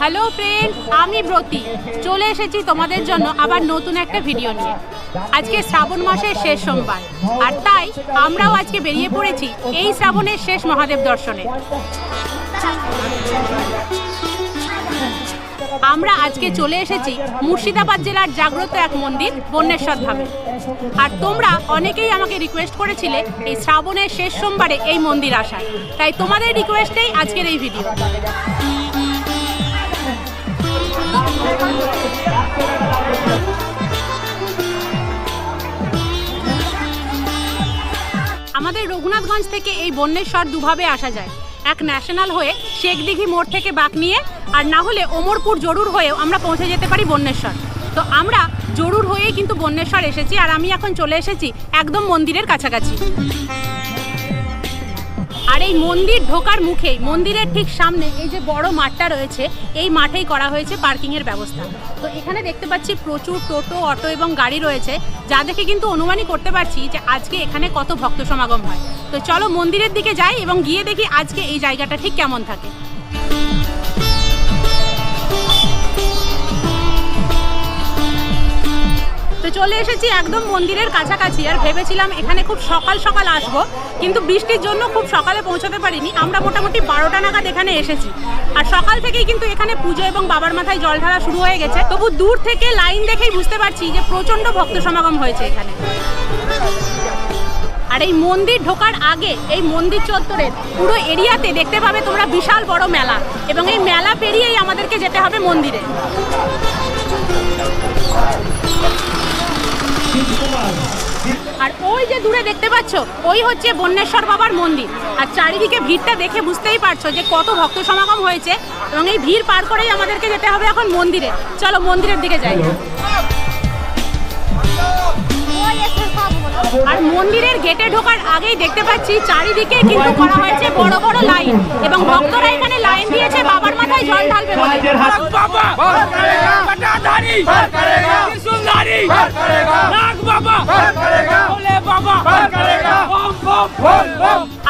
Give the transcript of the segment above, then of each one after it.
Hello friend আমি ব্রতি। চলে এসেছি তোমাদের জন্য আবার নতুন একটা ভিডিও নিয়ে। আজকে শ্রাবণ মাসের শেষ সোমবার। আর তাই আমরাও আজকে বেরিয়ে পড়েছি এই শ্রাবণের শেষ মহাদেব দর্শনে। আমরা আজকে চলে এসেছি মুর্শিদাবাদ জেলার জাগ্রত এক মন্দির, বন্যেশ্বর ধামে। আর তোমরা অনেকেই আমাকে রিকোয়েস্ট করেছিলে এই শ্রাবণের শেষ সোমবারে এই মন্দির আসার। তাই তোমাদের রিকোয়েস্টেই আজকের এই ভিডিও আমাদের রঘুনাথগঞ্জ থেকে এই বন্যেশ্বর দুভাবে আসা যায়। এক ন্যাশনাল হয়ে শেখ দিঘি মোড় থেকে বাঁক নিয়ে, আর না হলে ওমরপুর জরুর হয়েও আমরা পৌঁছে যেতে পারি বন্যেশ্বর। তো আমরা জরুর হয়েই কিন্তু বন্যেশ্বর এসেছি, আর আমি এখন চলে এসেছি একদম মন্দিরের কাছাকাছি। এই মন্দির ঢোকার মুখে মন্দিরের ঠিক সামনে এই যে বড় মাঠটা রয়েছে, এই মাঠেই করা হয়েছে পার্কিংয়ের ব্যবস্থা। তো এখানে দেখতে পাচ্ছি প্রচুর টোটো, অটো এবং গাড়ি রয়েছে, যা দেখে কিন্তু অনুমানই করতে পারছি যে আজকে এখানে কত ভক্ত সমাগম হয়। তো চলো মন্দিরের দিকে যাই এবং গিয়ে দেখি আজকে এই জায়গাটা ঠিক কেমন থাকে। তো চলে এসেছি একদম মন্দিরের কাছাকাছি। আর ভেবেছিলাম এখানে খুব সকাল সকাল আসব, কিন্তু বৃষ্টির জন্য খুব সকালে পৌঁছাতে পারিনি। আমরা মোটামুটি বারোটা নাগাদ এখানে এসেছি। আর সকাল থেকেই কিন্তু এখানে পুজো এবং বাবার মাথায় জল ঢালা শুরু হয়ে গেছে। তবু দূর থেকে লাইন দেখেই বুঝতে পারছি যে প্রচণ্ড ভক্ত সমাগম হয়েছে এখানে। আর এই মন্দির ঢোকার আগে এই মন্দির চত্বরের পুরো এরিয়াতে দেখতে পাবে তোমরা বিশাল বড় মেলা। এবং এই মেলা পেরিয়েই আমাদেরকে যেতে হবে মন্দিরে। আর ওই যে দূরে দেখতে পাচ্ছ ওই হচ্ছে বন্যেশ্বর বাবার মন্দির। আর চারিদিকে ভিড়টা দেখে বুঝতেই পারছ যে কত ভক্ত সমাগম হয়েছে এবং এই ভিড় পার করেই আমাদেরকে যেতে হবে এখন মন্দিরে। চলো মন্দিরের দিকে যাই। আর মন্দিরের গেটে ঢোকার আগেই দেখতে পাচ্ছি চারিদিকে কিন্তু করা হয়েছে বড় বড় লাইন এবং ভক্তরা এখানে লাইন দিয়েছে বাবার মাথায় জল ঢালবে বলে।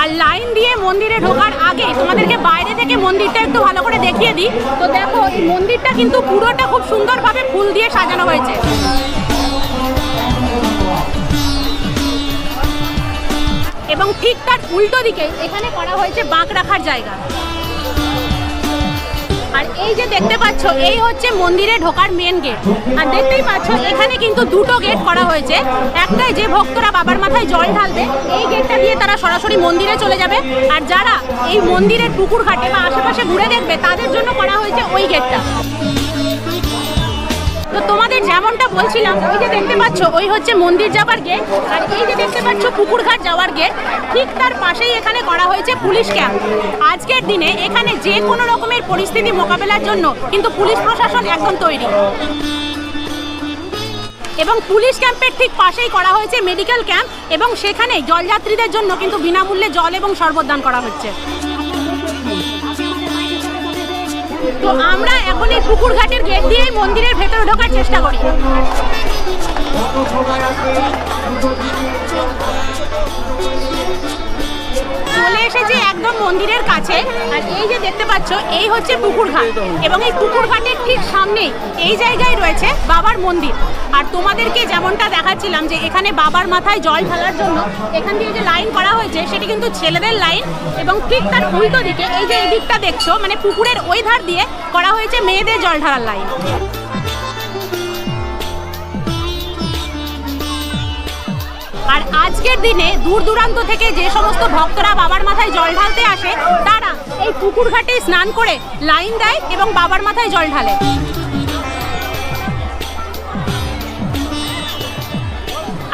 আর লাইন দিয়ে মন্দিরে ঢোকার আগে তোমাদেরকে বাইরে থেকে মন্দিরটা একটু ভালো করে দেখিয়ে দিই। তো দেখো মন্দিরটা কিন্তু পুরোটা খুব সুন্দরভাবে ফুল দিয়ে সাজানো হয়েছে। এবং ঠিক তার উল্টো দিকে এখানে করা হয়েছে বাঁক রাখার জায়গা। আর এই যে দেখতে পাচ্ছ, এই হচ্ছে মন্দিরে ঢোকার মেন গেট আর দেখতেই পাচ্ছ, এখানে কিন্তু দুটো গেট করা হয়েছে। একটাই যে ভক্তরা বাবার মাথায় জল ঢালবে, এই গেটটা দিয়ে তারা সরাসরি মন্দিরে চলে যাবে। আর যারা এই মন্দিরের পুকুর ঘাটে বা আশেপাশে ঘুরে দেখবে, তাদের জন্য করা হয়েছে ওই গেটটা যেমনটা বলছিলাম, ওই যে দেখতে পাচ্ছ, ওই হচ্ছে মন্দির যাবার গেট আর এই যে দেখতে পাচ্ছ পুকুরঘাট যাওয়ার গেট ঠিক তার পাশেই এখানে করা হয়েছে পুলিশ ক্যাম্প আজকের দিনে এখানে যে কোনো রকমের পরিস্থিতি মোকাবেলার জন্য কিন্তু পুলিশ প্রশাসন একদম তৈরি। এবং পুলিশ ক্যাম্পের ঠিক পাশেই করা হয়েছে মেডিকেল ক্যাম্প এবং সেখানে জলযাত্রীদের জন্য কিন্তু বিনামূল্যে জল এবং শরবত দান করা হচ্ছে। তো আমরা এখন এই পুকুর ঘাটের গেট দিয়েই মন্দিরের ভেতরে ঢোকার চেষ্টা করি। চলে এসেছি একদম মন্দিরের কাছে। আর এই যে দেখতে পাচ্ছ, এই হচ্ছে পুকুর ঘাট এবং এই পুকুর ঘাটের ঠিক সামনেই এই জায়গায় রয়েছে বাবার মন্দির। আর তোমাদেরকে যেমনটা দেখাচ্ছিলাম যে এখানে বাবার মাথায় জল ঢালার জন্য এখান দিয়ে যে লাইন করা হয়েছে, সেটি কিন্তু ছেলেদের লাইন। এবং ঠিক তার উল্টো দিকে এই যে এই দিকটা দেখছ মানে পুকুরের ওই ধার দিয়ে করা হয়েছে মেয়েদের জল ঢালার লাইন। আর আজকের দিনে দূর দূরান্ত থেকে যে সমস্ত ভক্তরা বাবার মাথায় জল ঢালতে আসে, তারা এই পুকুর ঘাটে স্নান করে লাইন দেয় এবং বাবার মাথায় জল ঢালে।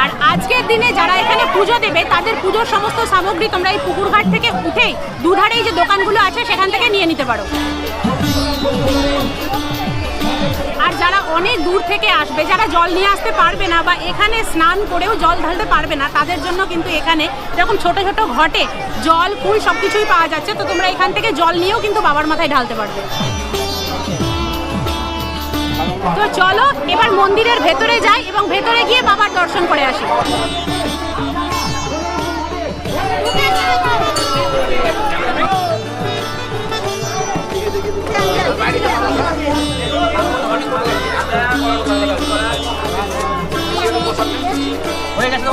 আর আজকের দিনে যারা এখানে পুজো দেবে, তাদের পুজোর সমস্ত সামগ্রী তোমরা এই পুকুর ঘাট থেকে উঠেই দুধারেই যে দোকানগুলো আছে, সেখান থেকে নিয়ে নিতে পারো। আর যারা অনেক দূর থেকে আসবে, যারা জল নিয়ে আসতে পারবে না বা এখানে স্নান করেও জল ঢালতে পারবে না, তাদের জন্য কিন্তু এখানে যখন ছোট ছোট ঘটে জল, ফুল সব কিছুই পাওয়া যাচ্ছে। তো তোমরা এখান থেকে জল নিয়েও কিন্তু বাবার মাথায় ঢালতে পারবে। তো চলো, এবার মন্দিরের ভেতরে যাই এবং ভেতরে গিয়ে বাবার দর্শন করে আসি।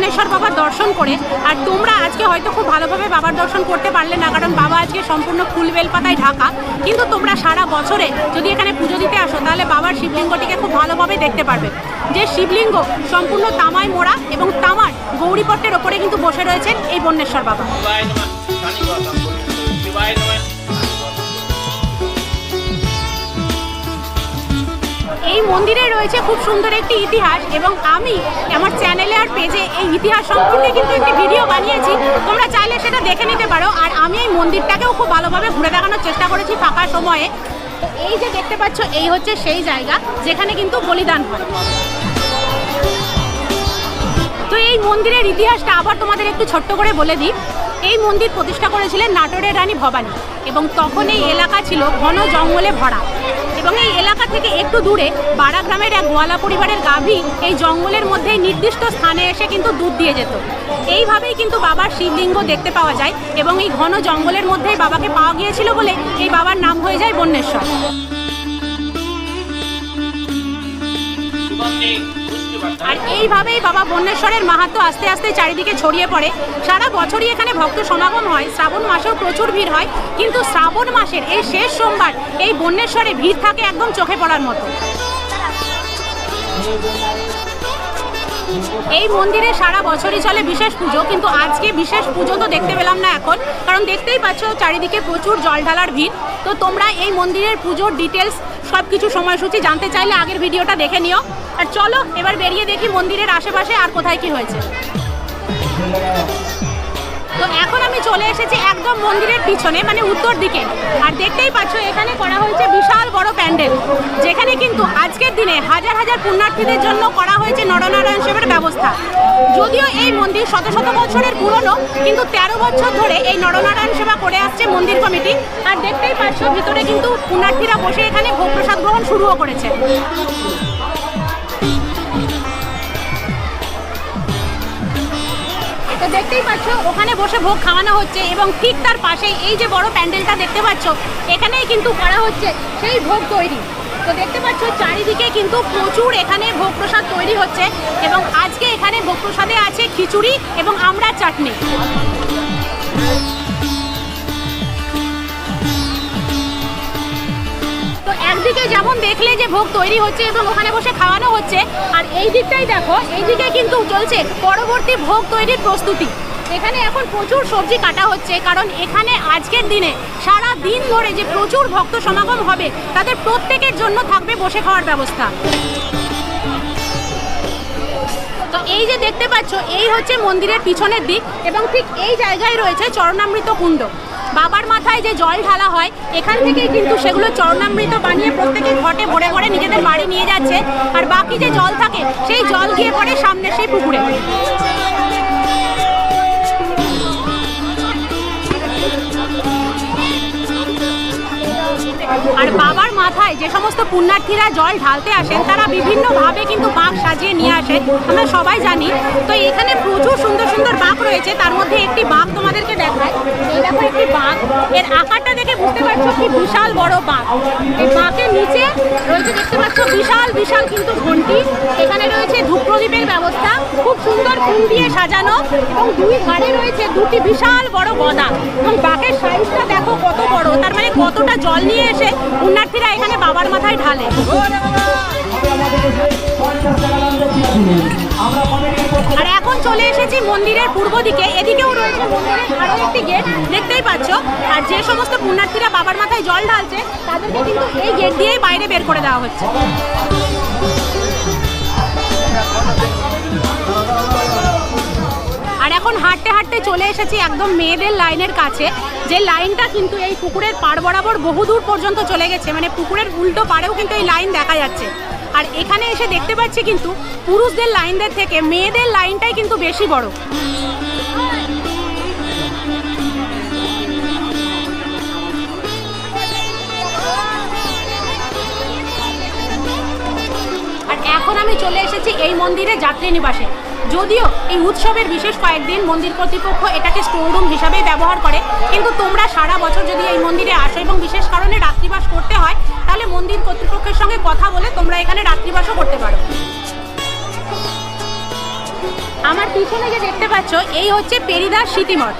বেরিয়ে বাবার দর্শন করে, আর তোমরা আজকে হয়তো খুব ভালোভাবে বাবার দর্শন করতে পারলে না, কারণ বাবা আজকে সম্পূর্ণ ফুল বেলপাতায় ঢাকা। কিন্তু তোমরা সারা বছরে যদি এখানে পুজো দিতে আসো, তাহলে বাবার শিবলিঙ্গটিকে খুব ভালোভাবে দেখতে পারবে। যে শিবলিঙ্গ সম্পূর্ণ তামায় মোড়া এবং তামার গৌরীপট্টের ওপরে কিন্তু বসে রয়েছেন এই বন্যেশ্বর বাবা। এই মন্দিরে রয়েছে খুব সুন্দর একটি ইতিহাস এবং আমি আমার চ্যানেলে আর পেজে এই ইতিহাস সম্পর্কে কিন্তু একটি ভিডিও বানিয়েছি। তোমরা চাইলে সেটা দেখে নিতে পারো। আর আমি এই মন্দিরটাকেও খুব ভালোভাবে ঘুরে দেখানোর চেষ্টা করেছি ফাঁকা সময়ে। এই যে দেখতে পাচ্ছ, এই হচ্ছে সেই জায়গা যেখানে কিন্তু বলিদান হয়। তো এই মন্দিরের ইতিহাসটা আবার তোমাদের একটু ছোট্ট করে বলে দিই। এই মন্দির প্রতিষ্ঠা করেছিলেন নাটোরের রানী ভবানী এবং তখন এই এলাকা ছিল ঘন জঙ্গলে ভরা। এবং এই এলাকা থেকে একটু দূরে বাড়া গ্রামের এক গোয়ালা পরিবারের গাভী এই জঙ্গলের মধ্যে নির্দিষ্ট স্থানে এসে কিন্তু দুধ দিয়ে যেত। এইভাবেই কিন্তু বাবার শিবলিঙ্গ দেখতে পাওয়া যায় এবং এই ঘন জঙ্গলের মধ্যেই বাবাকে পাওয়া গিয়েছিল বলে এই বাবার নাম হয়ে যায় বন্যেশ্বর। আর এইভাবেই বাবা বন্যেশ্বরের মাহাত্ম আস্তে আস্তে চারিদিকে ছড়িয়ে পড়ে। সারা বছরই এখানে ভক্ত সমাগম হয়, শ্রাবণ মাসেও প্রচুর ভিড় হয়, কিন্তু শ্রাবণ মাসের এই শেষ সোমবার এই বন্যেশ্বরে ভিড় থাকে একদম চোখে পড়ার মতো। এই মন্দিরে সারা বছরই চলে বিশেষ পুজো, কিন্তু আজকে বিশেষ পুজো তো দেখতে পেলাম না এখন, কারণ দেখতেই পাচ্ছ চারিদিকে প্রচুর জল ঢালার ভিড়। তো তোমরা এই মন্দিরের পুজোর ডিটেলস সব কিছু সময়সূচি জানতে চাইলে আগের ভিডিওটা দেখে নিও। আর চলো, এবার বেরিয়ে দেখি মন্দিরের আশেপাশে আর কোথায় কি হয়েছে। তো এখন আমি চলে এসেছি একদম মন্দিরের পিছনে মানে উত্তর দিকে। আর দেখতেই পাচ্ছ, এখানে করা হয়েছে বিশাল বড় প্যান্ডেল, যেখানে কিন্তু আজকের দিনে হাজার হাজার পুণ্যার্থীদের জন্য করা হয়েছে নরনারায়ণ সেবের ব্যবস্থা। যদিও এই মন্দির শত শত বছরের পুরনো, কিন্তু তেরো বছর ধরে এই নরনারায়ণ সেবা করে আসছে মন্দির কমিটি। আর দেখতেই পাচ্ছ, ভিতরে কিন্তু পুণ্যার্থীরা বসে এখানে ভোগ প্রসাদ গ্রহণ শুরুও করেছে। তো দেখতেই পাচ্ছ, ওখানে বসে ভোগ খাওয়ানো হচ্ছে এবং ঠিক তার পাশে এই যে বড় প্যান্ডেলটা দেখতে পাচ্ছ, এখানেই কিন্তু করা হচ্ছে সেই ভোগ তৈরি। তো দেখতে পাচ্ছ, চারিদিকে কিন্তু প্রচুর এখানে ভোগ প্রসাদ তৈরি হচ্ছে এবং আজকে এখানে ভোগ প্রসাদে আছে খিচুড়ি এবং আমরা চাটনি। একদিকে যেমন দেখলে যে ভোগ তৈরি হচ্ছে এবং ওখানে বসে খাওয়ানো হচ্ছে, আর এই দিকটাই দেখো এইদিকে কিন্তু চলছে পরবর্তী ভোগ তৈরির প্রস্তুতি। এখানে এখন প্রচুর সবজি কাটা হচ্ছে, কারণ এখানে আজকের দিনে সারা দিন ধরে যে প্রচুর ভক্ত সমাগম হবে, তাদের প্রত্যেকের জন্য থাকবে বসে খাওয়ার ব্যবস্থা। তো এই যে দেখতে পাচ্ছ, এই হচ্ছে মন্দিরের পিছনের দিক এবং ঠিক এই জায়গায় রয়েছে চরণামৃত কুণ্ড। বাবার মাথায় যে জল ঢালা হয়, এখান থেকেই কিন্তু সেগুলো চরণামৃত বানিয়ে প্রত্যেকে ঘটে ভরে ভরে নিজেদের বাড়ি নিয়ে যাচ্ছে। আর বাকি যে জল থাকে, সেই জল গিয়ে পড়ে সামনে সেই পুকুরে। আর বাবার মাথায় যে সমস্ত পুণ্যার্থীরা জল ঢালতে আসেন, তারা বিভিন্নভাবে কিন্তু বাঘ সাজিয়ে নিয়ে আসেন। আমরা সবাই জানি। তো এখানে প্রচুর সুন্দর সুন্দর বাঘ রয়েছে। তার মধ্যে একটি বাঘ তোমাদেরকে দেখায়। এই দেখো একটি বাঘ এর আকারটা দেখে বুঝতে পারছ কি বিশাল বড় বাঘ এই বাঘের নিচে রয়েছে দেখতে পাচ্ছ বিশাল বিশাল কিন্তু ঘন্টি। এখানে রয়েছে ধূপ প্রদীপের ব্যবস্থা। খুব সুন্দর ফুল দিয়ে সাজানো এবং দুই ধারে রয়েছে দুটি বিশাল বড় গদা। এবং বাঘের সাইজটা দেখো কত বড়। তার মানে কতটা জল নিয়ে এসে পুণ্যার্থীরা এখানে বাবার মাথায় ঢালে। আর এখন চলে এসেছি মন্দিরের পূর্ব দিকে। এদিকেও রয়েছে মন্দিরের আরও একটি গেট, দেখতেই পাচ্ছ। আর যে সমস্ত পুণ্যার্থীরা বাবার মাথায় জল ঢালছে, তাদেরকে কিন্তু এই গেট দিয়েই বাইরে বের করে দেওয়া হচ্ছে। আর এখন হাঁটতে হাঁটতে চলে এসেছি একদম মেয়েদের লাইনের কাছে। যে লাইনটা কিন্তু এই পুকুরের পাড় বরাবর বহুদূর পর্যন্ত চলে গেছে মানে পুকুরের উল্টো পাড়েও কিন্তু এই লাইন দেখা যাচ্ছে। আর এখানে এসে দেখতে পাচ্ছি কিন্তু পুরুষদের লাইনদের থেকে মেয়েদের লাইনটাই কিন্তু বেশি বড়। আর এখন আমি চলে এসেছি এই মন্দিরে যাত্রী নিবাসে যদিও এই উৎসবের বিশেষ কয়েকদিন মন্দির কর্তৃপক্ষ এটাকে স্টোররুম হিসাবে ব্যবহার করে, কিন্তু তোমরা সারা বছর যদি এই মন্দিরে আসো এবং বিশেষ কারণে রাত্রিবাস করতে হয়, তাহলে মন্দির কর্তৃপক্ষের সঙ্গে কথা বলে তোমরা এখানে রাত্রিবাসও করতে পারো। আমার পিছনে যে দেখতে পাচ্ছ, এই হচ্ছে পেরিদাস স্মৃতিমঠ।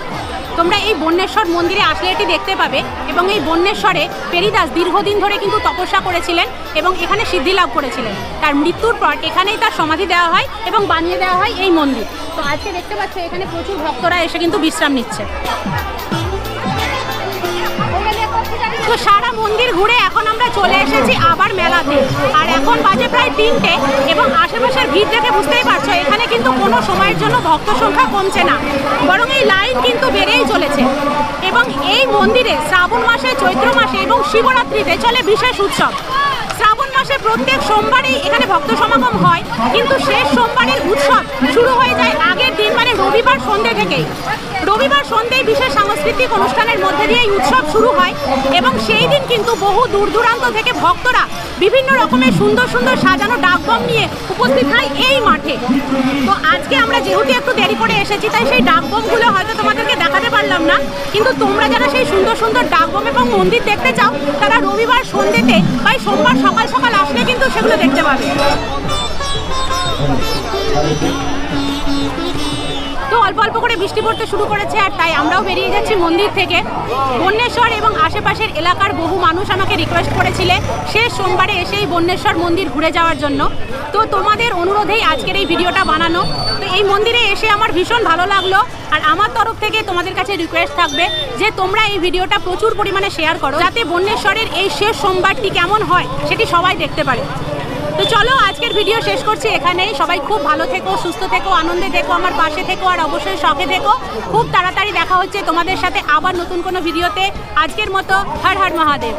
তোমরা এই বন্যেশ্বর মন্দিরে আসলে এটি দেখতে পাবে এবং এই বন্যেশ্বরে পেরিদাস দীর্ঘদিন ধরে কিন্তু তপস্যা করেছিলেন এবং এখানে সিদ্ধি লাভ করেছিলেন। তার মৃত্যুর পর এখানেই তার সমাধি দেওয়া হয় এবং বানিয়ে দেওয়া হয় এই মন্দির। তো আজকে দেখতে পাচ্ছ এখানে প্রচুর ভক্তরা এসে কিন্তু বিশ্রাম নিচ্ছে। তো সারা মন্দির ঘুরে এখন আমরা চলে এসেছি আবার মেলাতে। আর এখন বাজে প্রায় তিনটে এবং আশেপাশের ভিড় দেখে বুঝতেই পারছ, এখানে কিন্তু কোনো সময়ের জন্য ভক্ত সংখ্যা কমছে না। বরং এই লাইন কিন্তু বেড়েই চলেছে। এবং এই মন্দিরে শ্রাবণ মাসে, চৈত্র মাসে এবং শিবরাত্রিতে চলে বিশেষ উৎসব। মাসে প্রত্যেক সোমবারেই এখানে ভক্ত সমাগম হয়, কিন্তু শেষ সোমবারের উৎসব শুরু হয়ে যায় আগের দিন মানে রবিবার সন্ধ্যে থেকেই। রবিবার সন্ধ্যেয় বিশেষ সাংস্কৃতিক অনুষ্ঠানের মধ্যে দিয়ে উৎসব শুরু হয় এবং সেই দিন কিন্তু বহু দূর দূরান্ত থেকে ভক্তরা বিভিন্ন রকমের সুন্দর সুন্দর সাজানো ডাকবম নিয়ে উপস্থিত হয় এই মাঠে। তো আজকে আমরা যেহেতু একটু দেরি করে এসেছি, তাই সেই ডাকবমগুলো হয়তো তোমাদেরকে দেখাতে পারলাম না, কিন্তু তোমরা যারা সেই সুন্দর সুন্দর ডাকবম এবং মন্দির দেখতে চাও, তারা রবিবার সন্ধ্যেতে বা সোমবার সকাল সকাল আসলে কিন্তু সেগুলো দেখতে পাবে তো অল্প অল্প করে বৃষ্টি পড়তে শুরু করেছে আর তাই আমরাও বেরিয়ে যাচ্ছি মন্দির থেকে। বন্যেশ্বর এবং আশেপাশের এলাকার বহু মানুষ আমাকে রিকোয়েস্ট করেছিলে শেষ সোমবারে এসে এই বন্যেশ্বর মন্দির ঘুরে যাওয়ার জন্য। তো তোমাদের অনুরোধেই আজকের এই ভিডিওটা বানানো। তো এই মন্দিরে এসে আমার ভীষণ ভালো লাগল আর আমার তরফ থেকে তোমাদের কাছে রিকোয়েস্ট থাকবে যে তোমরা এই ভিডিওটা প্রচুর পরিমাণে শেয়ার করো। যাতে বন্যেশ্বরের এই শেষ সোমবারটি কেমন হয় সেটি সবাই দেখতে পারে। তো চলো, আজকের ভিডিও শেষ করছি এখানেই। সবাই খুব ভালো থেকো, সুস্থ থেকো, আনন্দে থেকো, আমার পাশে থেকো, আর অবশ্যই শখে থেকো। খুব তাড়াতাড়ি দেখা হচ্ছে তোমাদের সাথে আবার নতুন কোনো ভিডিওতে আজকের মতো হর হর মহাদেব।